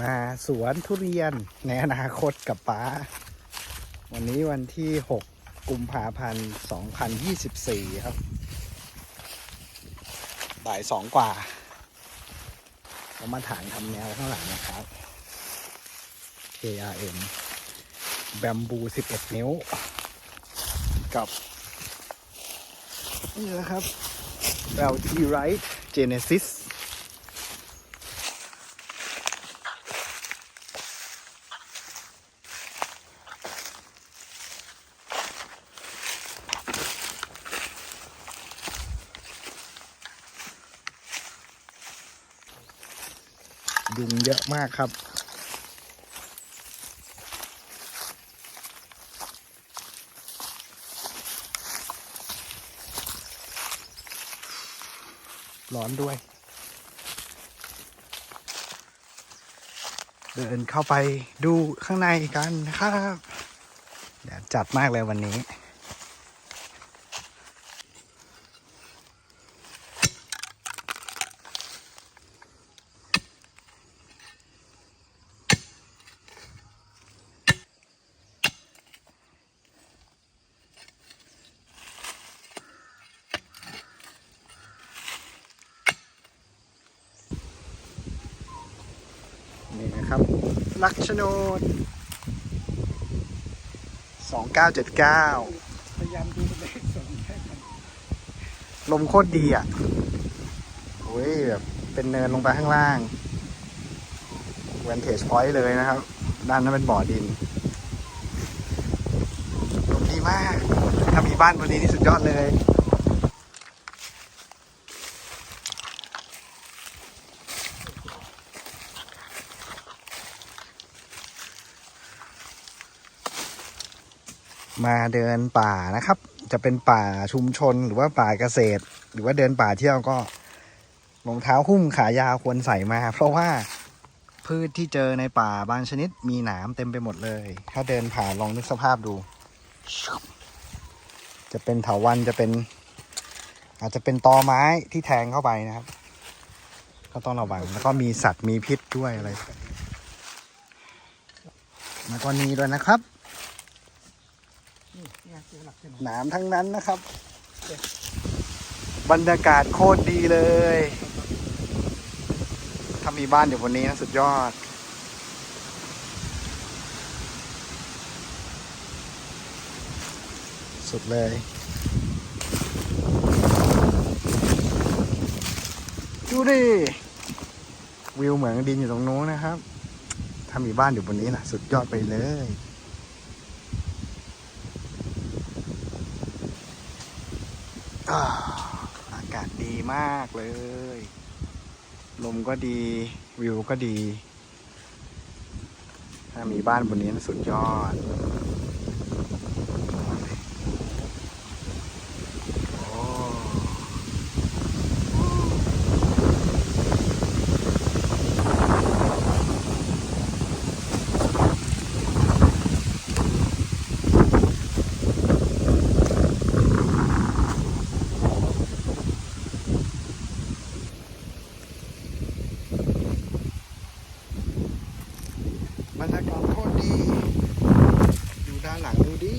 มาสวนทุเรียนในอนาคตกับป้า วันนี้วันที่ 6 กุมภาพันธ์ 2024 ครับ บ่ายสองกว่า เรามาถางทำแนวข้างหลังนะครับ KRM แบมบู 11 นิ้ว กับนี่นะครับ LT Right Genesis ยุงเยอะมากครับ ร้อนด้วย เดินเข้าไปดูข้างในกันนะครับแดดจัดมากเลยวันนี้ นี่นะครับ ลักชโนดสองเก้าเจ็ดเก้าพยายามดูเลขสองแค่ลมโคตรดีอะโอ้ยแบบเป็นเนินลงไปข้างล่างเวนเทจพอยต์เลยนะครับ ด้านนั้นเป็นบ่อดินลมดีมาก ถ้ามีบ้านบนนี้นี่สุดยอดเลย มาเดินป่านะครับ จะเป็นป่าชุมชนหรือว่าป่าเกษตร หรือว่าเดินป่าเที่ยวก็รองเท้าหุ้มขายาวควรใส่มา เพราะว่าพืชที่เจอในป่าบางชนิดมีหนามเต็มไปหมดเลย ถ้าเดินผ่านลองนึกสภาพดู จะเป็นเถาวันจะเป็น อาจจะเป็นตอไม้ที่แทงเข้าไปนะครับ ก็ต้องระวังแล้วก็มีสัตว์มีพิษด้วยอะไรแล้วก็นี้ด้วยนะครับ หนามทั้งนั้นนะครับ บรรยากาศโคตรดีเลย ถ้ามีบ้านอยู่บนนี้นะสุดยอด สุดเลยดูดิ วิวเหมืองดินอยู่ตรงนู้นนะครับ ถ้ามีบ้านอยู่บนนี้นะสุดยอดไปเลย อากาศดีมากเลย ลมก็ดี วิวก็ดี ถ้ามีบ้านบนนี้สุดยอด บรรยากาศโคตรดีอยู่ด้านหลังดูดิ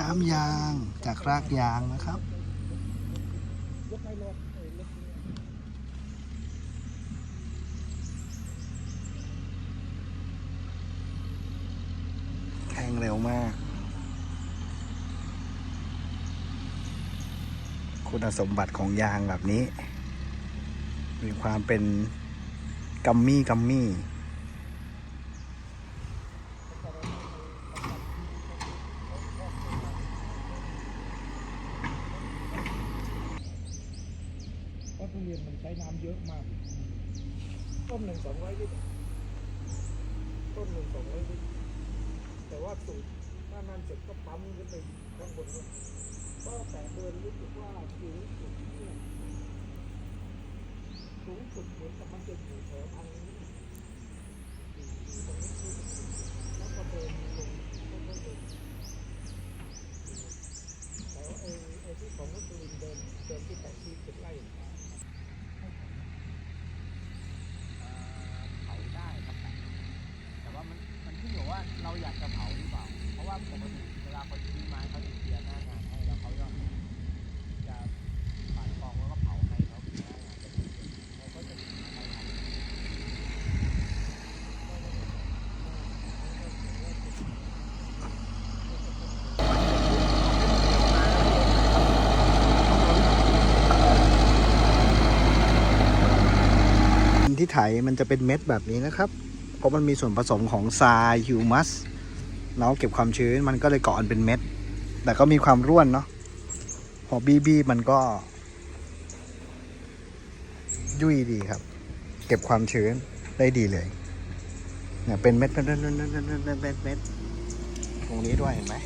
น้ำยางจากรากยางนะครับแห้งเร็วมาก คุณสมบัติของยางแบบนี้ มีความเป็นกัมมี่กัมมี่ ใช้น้ำเยอะมาก ต้นหนึ่งสองร้อยลิตรต้นหนึ่งสองร้อยลิตรแต่ว่าสูตรถ้ามันเสร็จก็ปั๊มขึ้นไปข้างบนก็แต่เดินรู้สึกว่าสูงสุดเนี่ยสูงสุดเหมือนกับมันจะอยู่แถวทางนี้ตรงนี้ที่แล้วก็เดินลงค่อยๆเดินแถวไอ้ไอ้ที่ของวัตถุดิบเดินเดินที่แปดที่เจ็ดไร่ เผาได้ครับแต่ว่ามันมันขึ้นอยู่ว่า เราอยากจะเผาหรือเปล่า เพราะว่าปกติเวลาคนซื้อไม้เขาจะเคลียร์หน้างานให้แล้วเขาจะจะปาดกองแล้วก็เผาให้เขาหน้างานจะดีเขาก็จะมีอะไรทำที่ไถมันจะเป็นเม็ดแบบนี้นะครับ เพราะมันมีส่วนผสมของทรายฮิวมัสเนาะเก็บความชื้นมันก็เลยเกาะเป็นเม็ด แต่ก็มีความร่วนเนาะพอบีบีมันก็ ยุ่ยดีครับ เก็บความชื้นได้ดีเลยเนี่ยเป็นเม็ดเป็นเม็ดเม็ดเม็ดตรงนี้ด้วยเห็นไหม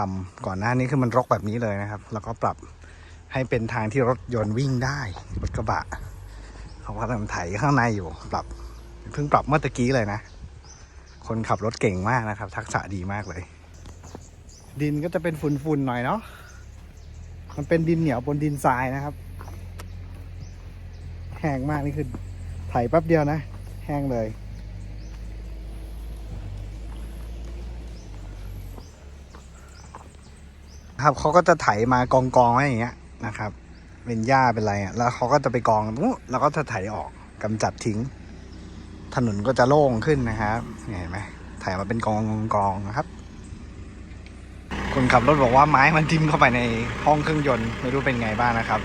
ทำก่อนหน้านี้คือมันรกแบบนี้เลยนะครับ แล้วก็ปรับให้เป็นทางที่รถยนต์วิ่งได้รถกระบะเขากำลังไถข้างในอยู่ ปรับเพิ่งปรับเมื่อตะกี้เลยนะ คนขับรถเก่งมากนะครับ ทักษะดีมากเลย ดินก็จะเป็นฝุ่นๆหน่อยเนาะมันเป็นดินเหนียวบนดินทรายนะครับ แห้งมากนี่คือไถแป๊บเดียวนะ แห้งเลย ครับเขาก็จะไถมากองกองๆไว้อย่างเงี้ยนะครับ เป็นหญ้าเป็นอะไรอะแล้วเขาก็จะไปกองนู้แล้วก็จะไถออกกำจัดทิ้ง ถนนก็จะโล่งขึ้นนะครับเห็นไหมไถมาเป็นกองกองนะครับคนขับรถบอกว่าไม้มันทิ่มเข้าไปในห้องเครื่องยนต์ไม่รู้เป็นไงบ้างนะครับ